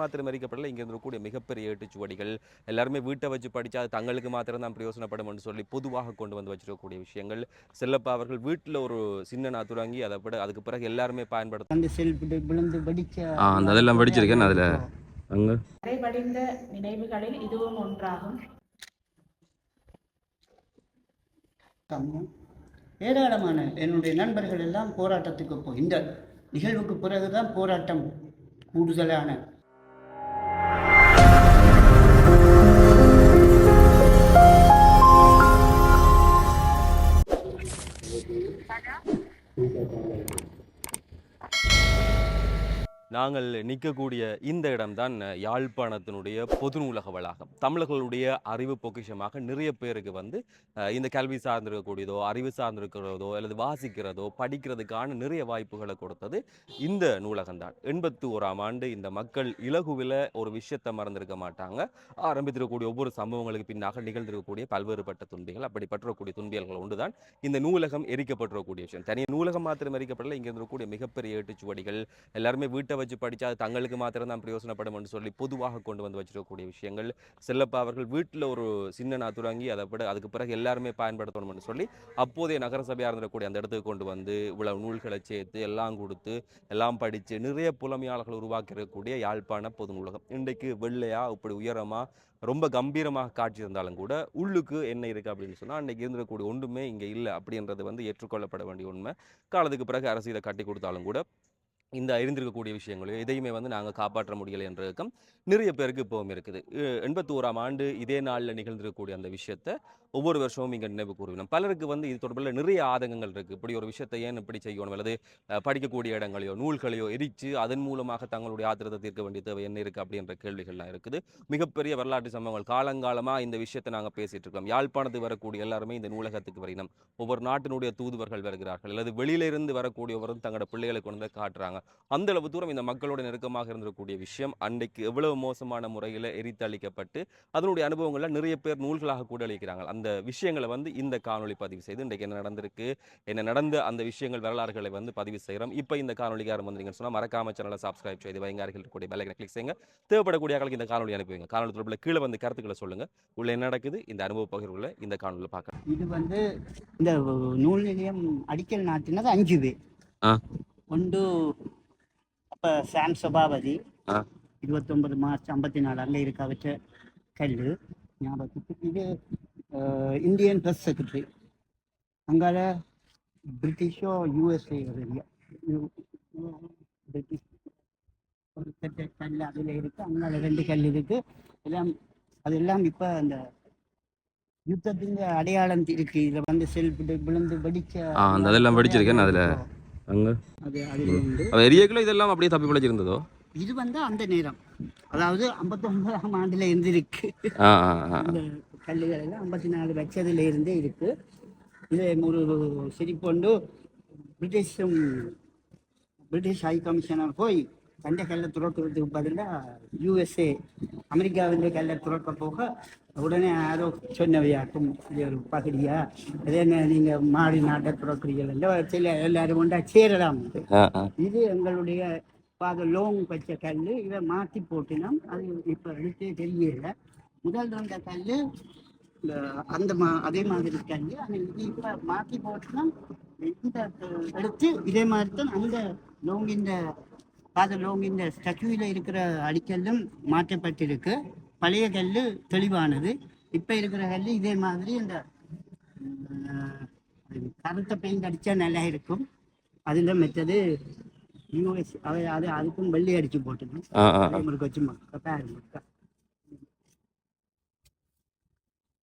மாத்திரம் எரிக்கப்படல இங்கே இருக்கக்கூடிய மிகப்பெரிய ஏட்டுச்சுவடிகள் எல்லாருமே வீட்டை வச்சு படிச்சா அது தங்களுக்கு மாத்திரம் தான் பிரயோசனப்படும் என்று சொல்லி பொதுவாக கொண்டு வந்து வச்சிருக்கக்கூடிய விஷயங்கள். செல்லப்பா அவர்கள் வீட்டில் ஒரு சின்ன நான் தொடங்கி அதை விட அதுக்கு பிறகு எல்லாருமே பயன்படுத்த அந்த விழுந்து ஆ, அந்த அதெல்லாம் வெடிச்சிருக்கேன் அதுல. அங்கே? கரைபடிந்த நினைவுகளில் இதுவும் ஒன்றாகும். ஏராளமான என்னுடைய நண்பர்கள் எல்லாம் போராட்டத்துக்கு போ இந்த நிகழ்வுக்கு பிறகுதான் போராட்டம் கூடுதலான 알아? நாங்கள் நிற்கக்கூடிய இந்த இடம்தான் யாழ்ப்பாணத்தினுடைய பொது நூலக வளாகம். தமிழர்களுடைய அறிவு பொக்கிஷமாக நிறைய பேருக்கு வந்து இந்த கல்வி சார்ந்திருக்கக்கூடியதோ அறிவு சார்ந்திருக்கிறதோ அல்லது வாசிக்கிறதோ படிக்கிறதுக்கான நிறைய வாய்ப்புகளை கொடுத்தது இந்த நூலகம்தான். எண்பத்தி ஓராம் ஆண்டு இந்த மக்கள் இலகுவில் ஒரு விஷயத்தை மறந்திருக்க மாட்டாங்க. ஆரம்பித்திருக்கக்கூடிய ஒவ்வொரு சம்பவங்களுக்கு பின்னாக நிகழ்ந்திருக்கக்கூடிய பல்வேறுபட்ட துன்பிகள் அப்படி பற்றக்கூடிய துன்பியல்கள் ஒன்றுதான். இந்த நூலகம் எரிக்கப்பட்டிருக்கக்கூடிய விஷயம். தனியாக நூலகம் மாத்திரம் எரிக்கப்படல இங்கே இருக்கக்கூடிய மிகப்பெரிய ஏட்டுச்சுவடிகள் எல்லாருமே வீட்டை வச்சு படிச்சா அது தங்களுக்கு மாத்திரம் தான் பிரயோசனப்படும் என்று சொல்லி பொதுவாக கொண்டு வந்து வச்சிருக்கக்கூடிய விஷயங்கள். செல்லப்பா அவர்கள் வீட்டில் ஒரு சின்ன நான் தொடங்கி அதை விட அதுக்கு பிறகு எல்லாருமே பயன்படுத்தணும்னு சொல்லி அப்போதைய நகரசபையாக இருந்திருக்கக்கூடிய அந்த இடத்துக்கு கொண்டு வந்து இவ்வளவு நூல்களை சேர்த்து எல்லாம் கொடுத்து எல்லாம் படித்து நிறைய புலமையாளர்கள் உருவாக்கிருக்கக்கூடிய யாழ்ப்பாண பொது நூலகம். இன்றைக்கு வெள்ளையா இப்படி உயரமாக ரொம்ப கம்பீரமாக காட்சி இருந்தாலும் கூட உள்ளுக்கு என்ன இருக்குது அப்படின்னு சொன்னால் அன்றைக்கி இருந்திருக்கக்கூடிய ஒன்றுமே இங்கே இல்லை அப்படின்றது வந்து ஏற்றுக்கொள்ளப்பட வேண்டிய உண்மை. காலத்துக்கு பிறகு அரசு இதை கட்டி கொடுத்தாலும் கூட இந்த அறிந்திருக்கக்கூடிய விஷயங்களையும் எதையுமே வந்து நாங்கள் காப்பாற்ற முடியலை என்ற இயக்கம் நிறைய பேருக்கு இப்போவும் இருக்குது. எண்பத்தி ஓராம் ஆண்டு இதே நாளில் நிகழ்ந்திருக்கக்கூடிய அந்த விஷயத்தை ஒவ்வொரு வருஷமும் இங்கே நினைவு கூறுவினோம் பலருக்கு வந்து இது தொடர்பில் நிறைய ஆதங்கங்கள் இருக்குது இப்படி ஒரு விஷயத்தை ஏன் இப்படி செய்யணும்? அல்லது படிக்கக்கூடிய இடங்களையோ நூல்களையோ எரித்து அதன் மூலமாக தங்களுடைய ஆத்திரத்தை தீர்க்க வேண்டிய தேவை என்ன இருக்குது அப்படின்ற கேள்விகள்லாம் இருக்குது. மிகப்பெரிய வரலாற்று சம்பவங்கள். காலங்காலமாக இந்த விஷயத்தை நாங்கள் பேசிகிட்டு இருக்கோம். யாழ்ப்பாணத்துக்கு வரக்கூடிய எல்லாருமே இந்த நூலகத்துக்கு வரையினோம் ஒவ்வொரு நாட்டினுடைய தூதுவர்கள் வருகிறார்கள். அல்லது வெளியிலிருந்து வரக்கூடியவரும் தங்களோட பிள்ளைகளை கொண்டு வந்து காட்டுறாங்க அந்த அளவு தூரம் இந்த மக்களோட நெருக்கமாக இருந்திருக்கக்கூடிய விஷயம். அன்றைக்கு எவ்வளவு மோசமான முறையில் எரித்தளிக்கப்பட்டு அதனுடைய அனுபவங்களை நிறைய பேர் நூல்களாக கூட அளிக்கிறாங்க அந்த விஷயங்களை வந்து இந்த காணொளி பதிவு செய்து இன்றைக்கு என்ன நடந்திருக்கு என்ன நடந்த அந்த விஷயங்கள் வரலாறுகளை வந்து பதிவு செய்கிறோம் இப்போ இந்த காணொலிக்கு யாரும் வந்தீங்கன்னு சொன்னால் மறக்காம சேனலை சப்ஸ்கிரைப் செய்து வைங்க. அருகில் இருக்கக்கூடிய பெல்லைக்கனை கிளிக் செய்யுங்க. தேவைப்படக்கூடிய ஆட்களுக்கு இந்த காணொலி அனுப்பி வைங்க காணொலி தொடர்பில் கீழே வந்து கருத்துக்களை சொல்லுங்க. உள்ள என்ன நடக்குது இந்த அனுபவ பகிர்வுகளை இந்த காணொலியில் பார்க்கலாம். இது வந்து இந்த நூல் நிலையம் அடிக்கல் நாட்டினது அஞ்சு பேர் அப்போ சாம் சபாபதி. இருபத்தொன்பது மார்ச் ஐம்பத்தி நாலு அங்கே இருக்க வச்ச கல் ஞாபகத்துக்கு இது இந்தியன் ப்ரெஸ் செக்ரட்டரி அங்கால பிரிட்டிஷோ யூஎஸ்ஏ பிரிட்டிஷ் ஒரு பெற்ற கல் அதில் இருக்கு. அங்கால ரெண்டு கல் இருக்கு. எல்லாம் அதெல்லாம் இப்போ அந்த யுத்தத்தின் அடையாளம் இருக்கு. இதுல வந்து செல் விழு- விழுந்து வெடிச்ச அதெல்லாம் வெடிச்சிருக்கேன் அதுல. அங்கே? அது எரியக்குள்ள இதெல்லாம் அப்படியே தப்பி பிழைச்சிருந்ததோ இது வந்து அந்த நேரம். அதாவது ஐம்பத்தொன்பதாம் ஆண்டுல இருந்து இருக்கு. கல்லுகள் எல்லாம் ஐம்பத்தி நாலு வச்சதுல இருந்தே இருக்கு. இது ஒரு சிரிப்பொண்டு பிரிட்டிஷும் பிரிட்டிஷ் ஹை கமிஷனர் போய் தண்டை கல்லை துறக்கிறதுக்கு பதிலாக யூஎஸ்ஏ அமெரிக்காவின் கல்லை துறக்க போக உடனே யாரோ சொன்னவையாக்கும் இது ஒரு பகுதியா? அதே என்ன நீங்க மாடி நாட்டை துறக்கிறீர்கள் சில எல்லாரும் கொண்டா சேரலாம் இது எங்களுடைய பாத லோங் வச்ச கல் இதை மாற்றி போட்டினோம். அது இப்போ எடுத்து தெரியல. முதல் இருந்த கல் அந்த மா அதே மாதிரி கல் ஆனால் இது இப்போ மாற்றி போட்டினோம். இந்த எடுத்து இதே மாதிரி தான் அந்த லோங்கின்ற பாத லோங்கின்ற ஸ்டச்சுவில் இருக்கிற அடிக்கல்லும் மாற்றப்பட்டிருக்கு. பழைய கல் தெளிவானது. இப்போ இருக்கிற கல் இதே மாதிரி இந்த கருத்த பெயிண்ட் அடித்தா நல்லா இருக்கும். அதில் மெத்தது யூஎஸ் அது அது அதுக்கும் வெள்ளி அடிச்சு போட்டுக்கணும். மாதிரி வச்சு பாருங்க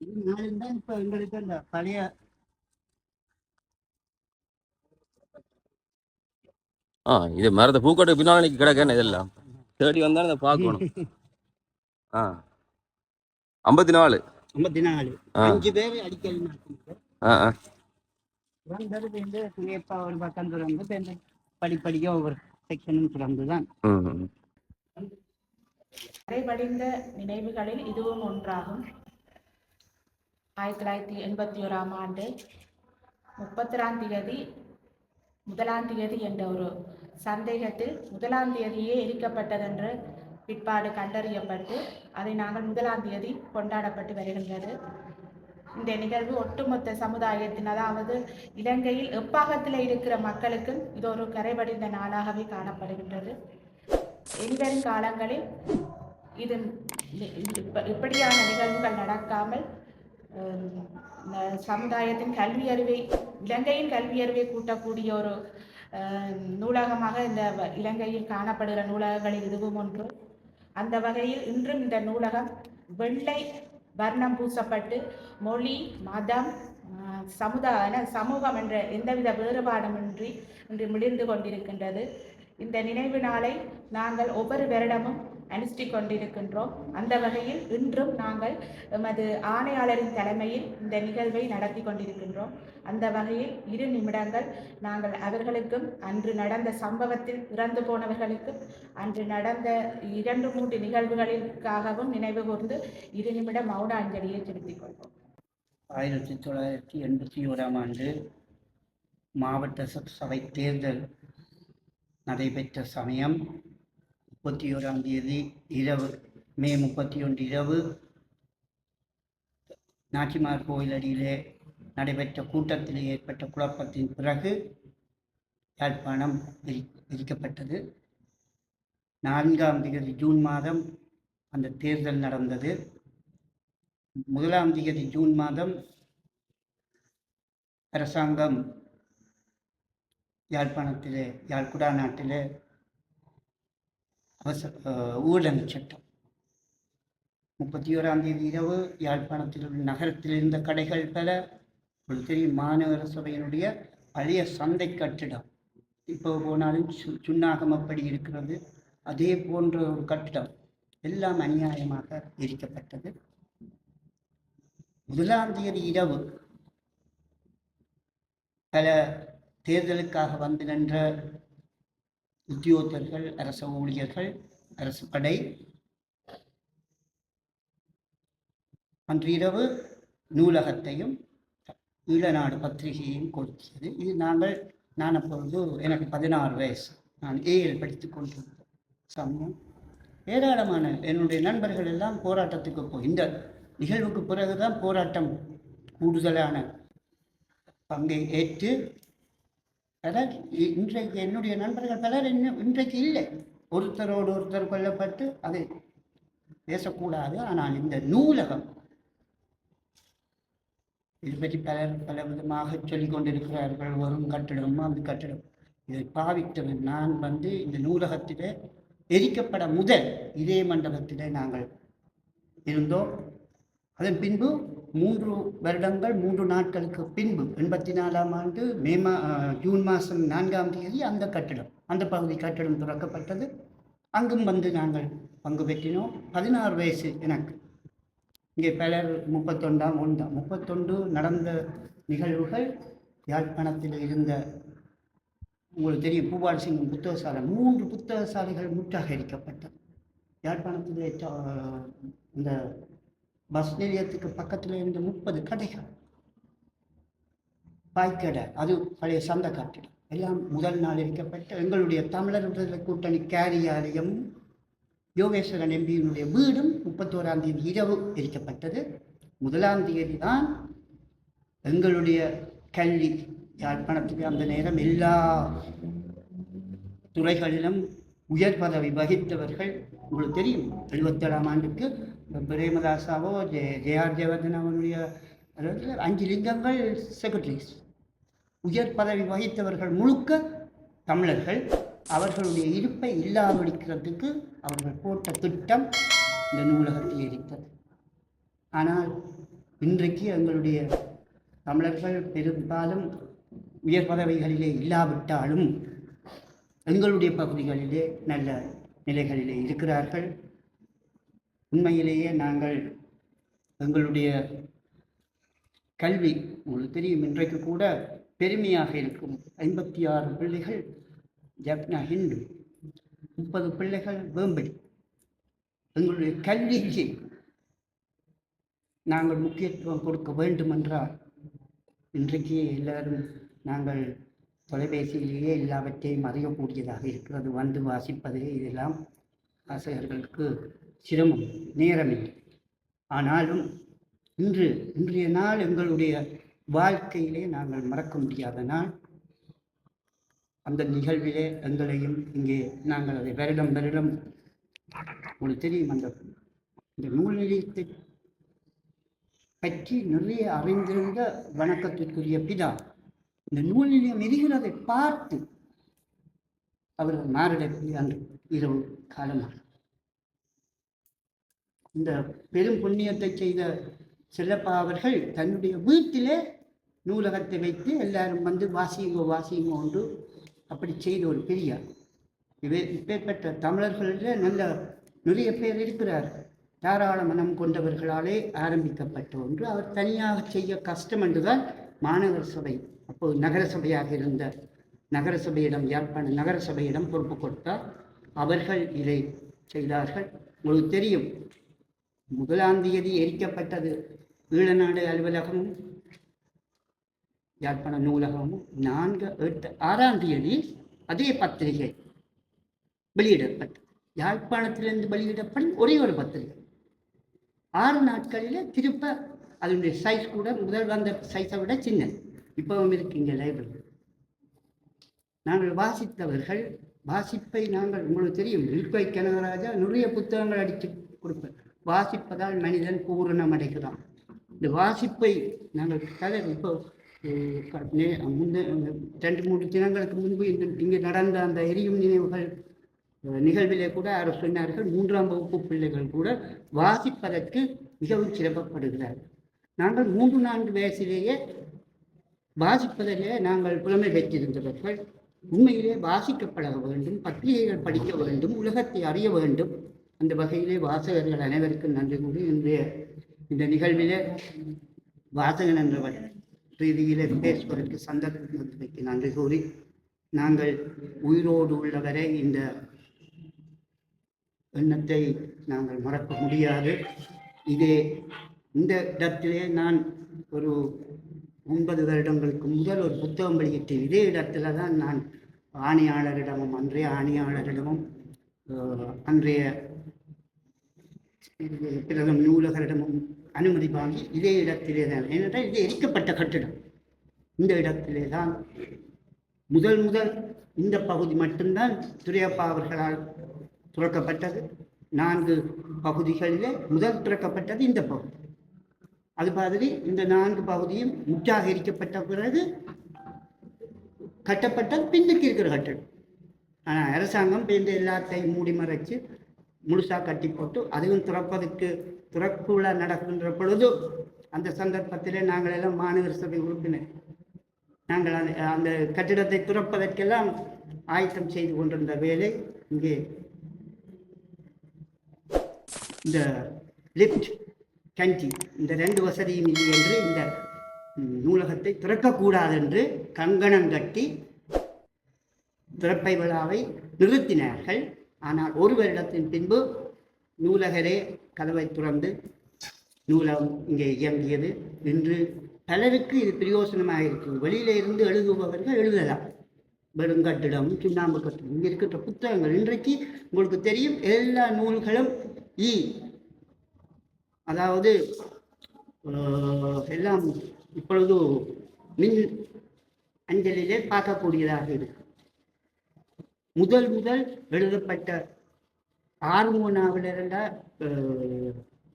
இது நாலு தான் இப்போ எங்களுக்கு அந்த பழைய ஆ இது மரத்தை பூக்கோட்டை பின்னால் கிடக்கேன்னு இதெல்லாம். தேடி வந்தால் இதை பார்க்கணும். ஆ. ஐம்பத்தி நாலு ஐம்பத்தி நாலு ஆ. அஞ்சு பேர் நாட்டினாங்க ஆ ஆ. வந்தது வந்து சுயப்பா ஒரு பக்கம் திறந்து படிப்படியாக ஒவ்வொரு செக்ஷனும் திறந்து தான். ம் ம். கரைபடிந்த நினைவுகளில் இதுவும் ஒன்றாகும். ஆயிரத்தி தொள்ளாயிரத்தி எண்பத்தி ஓராம் ஆண்டு முப்பத்தொராம் தேதி முதலாம் தேதி என்ற ஒரு சந்தேகத்தில் முதலாம் தேதியே எரிக்கப்பட்டதென்று பிற்பாடு கண்டறியப்பட்டு அதை நாங்கள் முதலாம் தேதி கொண்டாடப்பட்டு வருகின்றது. இந்த நிகழ்வு ஒட்டுமொத்த சமுதாயத்தின் அதாவது இலங்கையில் எப்பாகத்தில் இருக்கிற மக்களுக்கும் இது ஒரு கரைபடிந்த நாளாகவே காணப்படுகின்றது. இனிவரும் காலங்களில் இது இப்ப- இப்படியான நிகழ்வுகள் நடக்காமல் சமுதாயத்தின் கல்வி சமுதாயத்தின் இலங்கையின் இலங்கையின் கல்வியறிவை கூட்டக்கூடிய ஒரு நூலகமாக இந்த வ- இலங்கையில் காணப்படுகிற நூலகங்களில் இதுவும் ஒன்று. அந்த வகையில் இன்றும் இந்த நூலகம் வெள்ளை வர்ணம் பூசப்பட்டு மொழி மதம் சமுதாய சமூகம் என்ற எந்தவித வேறுபாடுமின்றி இன்று மிளிர்ந்து கொண்டிருக்கின்றது. இந்த நினைவு நாளை நாங்கள் ஒவ்வொரு வருடமும் அனுஷ்டிக் கொண்டிருக்கின்றோம். அந்த வகையில் இன்றும் நாங்கள் எமது ஆணையாளரின் தலைமையில் இந்த நிகழ்வை நடத்தி கொண்டிருக்கின்றோம். அந்த வகையில் இரு நிமிடங்கள் நாங்கள் அவர்களுக்கும் அன்று நடந்த சம்பவத்தில் இறந்து போனவர்களுக்கும் அன்று நடந்த இரண்டு மூன்று நிகழ்வுகளுக்காகவும் நினைவு கூர்ந்து இரு நிமிட மௌன அஞ்சலியை செலுத்திக் கொள்வோம். ஆயிரத்தி தொள்ளாயிரத்தி எண்பத்தி ஓராம் ஆண்டு மாவட்ட சபை தேர்தல் நடைபெற்ற சமயம் முப்பத்தி ஓராம் தேதி இரவு மே முப்பத்தி ஒன்று இரவு நாச்சிமார் கோயில் அடியிலே நடைபெற்ற கூட்டத்தில் ஏற்பட்ட குழப்பத்தின் பிறகு யாழ்ப்பாணம் பிரி பிரிக்கப்பட்டது நான்காம் தேதி ஜூன் மாதம் அந்த தேர்தல் நடந்தது. முதலாம் தேதி ஜூன் மாதம் அரசாங்கம் யாழ்ப்பாணத்திலே யாழ்குடா நாட்டிலே அவசர ஊழல் சட்டம். முப்பத்தி ஓராம் தேதி இரவு யாழ்ப்பாணத்தில் உள்ள நகரத்தில் இருந்த கடைகள் பல ஒரு தெரியும் மாநகர சபையினுடைய பழைய சந்தை கட்டிடம். இப்போ போனாலும் சு சுண்ணாகம் அப்படி இருக்கிறது. அதே போன்ற ஒரு கட்டிடம் எல்லாம் அநியாயமாக எரிக்கப்பட்டது. முதலாம் தேதி இரவு பல தேர்தலுக்காக வந்து நின்ற உத்தியோகத்தர்கள் அரச ஊழியர்கள் அரசு படை. அன்றிரவு நூலகத்தையும் ஈழநாடு பத்திரிகையையும் கொடுத்தது. இது நாங்கள் நான் அப்பொழுது எனக்கு பதினாறு வயசு. நான் ஏஎல் படித்துக் கொண்டிருந்தேன். சமயம் ஏராளமான என்னுடைய நண்பர்கள் எல்லாம் போராட்டத்துக்கு போய் இந்த நிகழ்வுக்கு பிறகுதான் போராட்டம் கூடுதலான பங்கை ஏற்று பலர் இன்றைக்கு என்னுடைய நண்பர்கள் பலர் இன்னும் இன்றைக்கு இல்லை. ஒருத்தரோடு ஒருத்தர் கொல்லப்பட்டு அதை பேசக்கூடாது. ஆனால் இந்த நூலகம் இது பற்றி பலர் பல விதமாக சொல்லிக் கொண்டிருக்கிறார்கள். வரும் கட்டிடம் அந்த கட்டிடம். இதை பாவித்தவன் நான் வந்து இந்த நூலகத்திலே எரிக்கப்பட முதல் இதே மண்டபத்தில் நாங்கள் இருந்தோம். அதன் பின்பு மூன்று வருடங்கள் மூன்று நாட்களுக்கு பின்பு எண்பத்தி நாலாம் ஆண்டு மே மா ஜூன் மாதம் நான்காம் தேதி அந்த கட்டிடம் அந்த பகுதி கட்டிடம் துறக்கப்பட்டது. அங்கும் வந்து நாங்கள் பங்கு பெற்றினோம். பதினாறு வயசு எனக்கு. இங்கே பலர் முப்பத்தொண்டாம் ஒன்றாம் முப்பத்தொண்டு நடந்த நிகழ்வுகள் யாழ்ப்பாணத்தில் இருந்த உங்களுக்கு தெரியும் பூபால் சிங்கம் புத்தகசாலை மூன்று புத்தகசாலைகள் முற்றாகரிக்கப்பட்டது யாழ்ப்பாணத்தில் இந்த பஸ் நிலையத்துக்கு பக்கத்தில் இருந்த முப்பது கடைகள். பாய்க்கடை அது பழைய சந்த கட்டிடம். எல்லாம் முதல் நாள் எரிக்கப்பட்ட எங்களுடைய தமிழர் விடுதலை கூட்டணி கேரியாலயம் யோகேஸ்வரன் எம்பியினுடைய வீடும் முப்பத்தோராம் தேதி இரவு எரிக்கப்பட்டது முதலாம் தேதி தான் எங்களுடைய கல்வி யாழ்ப்பாணத்துக்கு அந்த நேரம் எல்லா துறைகளிலும் உயர் பதவி வகித்தவர்கள். உங்களுக்கு தெரியும் எழுபத்தேழாம் ஆண்டுக்கு பிரேமதாசாவோ ஜெ ஜேஆர் ஜெயவர்தன் அவனுடைய அதாவது அஞ்சு லிங்கங்கள் செக்ரட்டரிஸ் உயர் பதவி வகித்தவர்கள் முழுக்க தமிழர்கள். அவர்களுடைய இருப்பை இல்லாமடிக்கிறதுக்கு அவர்கள் போட்ட திட்டம் இந்த நூலகத்தை எரித்தது ஆனால் இன்றைக்கு எங்களுடைய தமிழர்கள் பெரும்பாலும் உயர் பதவிகளிலே இல்லாவிட்டாலும் எங்களுடைய பகுதிகளிலே நல்ல நிலைகளிலே இருக்கிறார்கள். உண்மையிலேயே நாங்கள் எங்களுடைய கல்வி உங்களுக்கு தெரியும் இன்றைக்கு கூட பெருமையாக இருக்கும். ஐம்பத்தி ஆறு பிள்ளைகள் ஜப்னா ஹிந்து முப்பது பிள்ளைகள் வேம்படி. எங்களுடைய கல்விக்கு நாங்கள் முக்கியத்துவம் கொடுக்க வேண்டுமென்றால் இன்றைக்கு எல்லாரும் நாங்கள் தொலைபேசியிலேயே எல்லாவற்றையும் அறியக்கூடியதாக இருக்கிறது. வந்து வாசிப்பது இதெல்லாம் ஆசிரியர்களுக்கு சிரமம் நேரமில்லை ஆனாலும் இன்று இன்றைய நாள் எங்களுடைய வாழ்க்கையிலே நாங்கள் மறக்க முடியாத நாள். அந்த நிகழ்விலே எங்களையும் இங்கே நாங்கள் அதை வருடம் வருடம் உங்களுக்கு தெரியும் அந்த இந்த நூல் நிலையத்தை பற்றி நிறைய அறிந்திருந்த வணக்கத்திற்குரிய பிதா இந்த நூல் நிலையம் எரிகிறதை பார்த்து அவர்கள் மாரடைப்பு அன்று இரவு காலமாக. இந்த பெரும் புண்ணியத்தை செய்த செல்லப்பா அவர்கள் தன்னுடைய வீட்டிலே நூலகத்தை வைத்து எல்லாரும் வந்து வாசியுங்கோ வாசியுங்கோ ஒன்று அப்படி செய்த ஒரு பெரியார். இவே இப்பேற்பட்ட தமிழர்களில் நல்ல நிறைய பேர் இருக்கிறார். தாராள மனம் கொண்டவர்களாலே ஆரம்பிக்கப்பட்ட ஒன்று. அவர் தனியாக செய்ய கஷ்டம் என்றுதான் மாநகர சபை அப்போது நகரசபையாக இருந்த நகரசபையிடம் யாழ்ப்பாண பொறுப்பு கொடுத்தார். அவர்கள் இதை செய்தார்கள். உங்களுக்கு தெரியும் முதலாம் தேதி எரிக்கப்பட்டது. ஈழநாடு அலுவலகமும் யாழ்ப்பாண நூலகமும் நான்கு எட்டு ஆறாம் தேதி அதே பத்திரிகை வெளியிடப்பட்டது. யாழ்ப்பாணத்திலிருந்து வெளியிடப்படும் ஒரே ஒரு பத்திரிகை. ஆறு நாட்களில் திருப்ப அதனுடைய சைஸ் கூட முதல் வந்த சைஸை விட சின்னது. இப்பவும் இருக்கு இங்கே லைப்ரரி நாங்கள் வாசித்தவர்கள் வாசிப்பை நாங்கள் உங்களுக்கு தெரியும். இல்பை கனகராஜா நிறைய புத்தகங்கள் அடித்து கொடுப்பேன் வாசிப்பதால் மனிதன் பூரணம் அடைகிறான் இந்த வாசிப்பை நாங்கள் கதை இப்போ அஹ், ரெண்டு மூன்று தினங்களுக்கு முன்பு இந்த இங்கே நடந்த அந்த எரியும் நினைவுகள் நிகழ்விலே கூட அவர் சொன்னார்கள் மூன்றாம் வகுப்பு பிள்ளைகள் கூட வாசிப்பதற்கு மிகவும் சிரமப்படுகிறார்கள் நாங்கள் மூன்று நான்கு வயசிலேயே வாசிப்பதிலே நாங்கள் புலமை பெற்றிருந்தவர்கள். உண்மையிலே வாசிக்க பழக வேண்டும் பத்திரிகைகள் படிக்க வேண்டும் உலகத்தை அறிய வேண்டும். அந்த வகையிலே வாசகர்கள் அனைவருக்கும் நன்றி கூறி இன்றைய இந்த நிகழ்விலே வாசகன் என்றவர் ரீதியிலே பேசுவதற்கு சந்தர்ப்பத்திற்கு நன்றி கூறி நாங்கள் உயிரோடு உள்ளவரை இந்த எண்ணத்தை நாங்கள் மறக்க முடியாது. இதே இந்த இடத்திலே நான் ஒரு ஒன்பது வருடங்களுக்கு முதல் ஒரு புத்தகம் வெளியிட்டேன். இதே இடத்துல தான் நான் ஆணையாளரிடமும் அன்றைய ஆணையாளரிடமும் அன்றைய பிறகும் நூலகரிடமும் அனுமதி வாங்கி இதே இடத்திலே தான் ஏனென்றால் இது எரிக்கப்பட்ட கட்டிடம். இந்த இடத்திலே தான் முதல் முதல் இந்த பகுதி மட்டும்தான் துரையப்பா அவர்களால் துறக்கப்பட்டது. நான்கு பகுதிகளிலே முதல் துறக்கப்பட்டது இந்த பகுதி. அது மாதிரி இந்த நான்கு பகுதியும் முற்றாக எரிக்கப்பட்ட பிறகு கட்டப்பட்டது பின்னுக்கு இருக்கிற கட்டடம். ஆனால் அரசாங்கம் இப்ப இந்த எல்லாத்தையும் மூடி மறைச்சு முழுசாக கட்டி போட்டு அதுவும் துறப்பதற்கு துறப்பு விழா நடக்கின்ற பொழுது அந்த சந்தர்ப்பத்திலே நாங்கள் எல்லாம் மாநகர சபை உறுப்பினர். நாங்கள் அந்த அந்த கட்டிடத்தை துறப்பதற்கெல்லாம் ஆயத்தம் செய்து கொண்டிருந்த வேலை இங்கே இந்த லிஃப்ட் கஞ்சி இந்த ரெண்டு வசதியும் இல்லை என்று இந்த நூலகத்தை திறக்கக்கூடாது என்று கங்கணம் கட்டி திறப்பை விழாவை நிறுத்தினார்கள். ஆனால் ஒரு வருடத்தின் பின்பு நூலகரே கதவை துறந்து நூலகம் இங்கே இயங்கியது. இன்று பலருக்கு இது பிரயோசனமாக இருக்கும் வெளியில இருந்து எழுதுபவர்கள் எழுதலாம். வெறும் கட்டிடம் சுண்ணாம்பு கட்டிடம் இங்கே இருக்கின்ற புத்தகங்கள். இன்றைக்கு உங்களுக்கு தெரியும் எல்லா நூல்களும் இ அதாவது எல்லாம் இப்பொழுது மின் அஞ்சலிலே பார்க்கக்கூடியதாக இருக்கு. முதல் முதல் எழுதப்பட்ட ஆர்மோ நாவலர்ல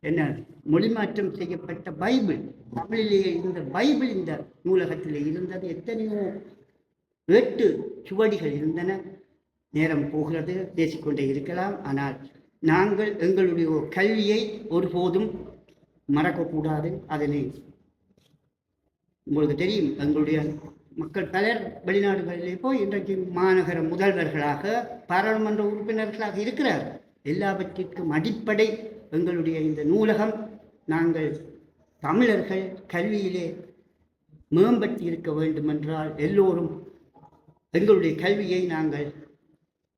என்ன மொழிமாற்றம் செய்யப்பட்ட பைபிள். தமிழிலேயே இருந்த பைபிள் இந்த நூலகத்தில் இருந்தது. எத்தனையோ எட்டு சுவடிகள் இருந்தன. நேரம் போகிறது பேசிக்கொண்டே இருக்கலாம். ஆனால் நாங்கள் எங்களுடைய கல்வியை ஒருபோதும் மறக்கக்கூடாது. அதனை உங்களுக்கு தெரியும் எங்களுடைய மக்கள் பலர் வெளிநாடுகளிலே போய் இன்றைக்கு மாநகர முதல்வர்களாக பாராளுமன்ற உறுப்பினர்களாக இருக்கிறார். எல்லாவற்றிற்கும் அடிப்படை எங்களுடைய இந்த நூலகம். நாங்கள் தமிழர்கள் கல்வியிலே மேம்பட்டு இருக்க வேண்டுமென்றால் எல்லோரும் எங்களுடைய கல்வியை நாங்கள்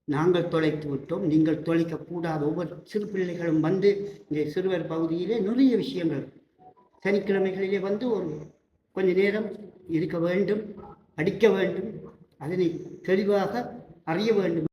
நாங்கள் தொலைத்து விட்டோம். நீங்கள் தொலைக்கக்கூடாது ஒவ்வொரு சிறு பிள்ளைகளும் வந்து இங்கே சிறுவர் பகுதியிலே நிறைய விஷயங்கள் சனிக்கிழமைகளிலே வந்து ஒரு கொஞ்ச நேரம் இருக்க வேண்டும். படிக்க வேண்டும். அதனை தெளிவாக அறிய வேண்டும்.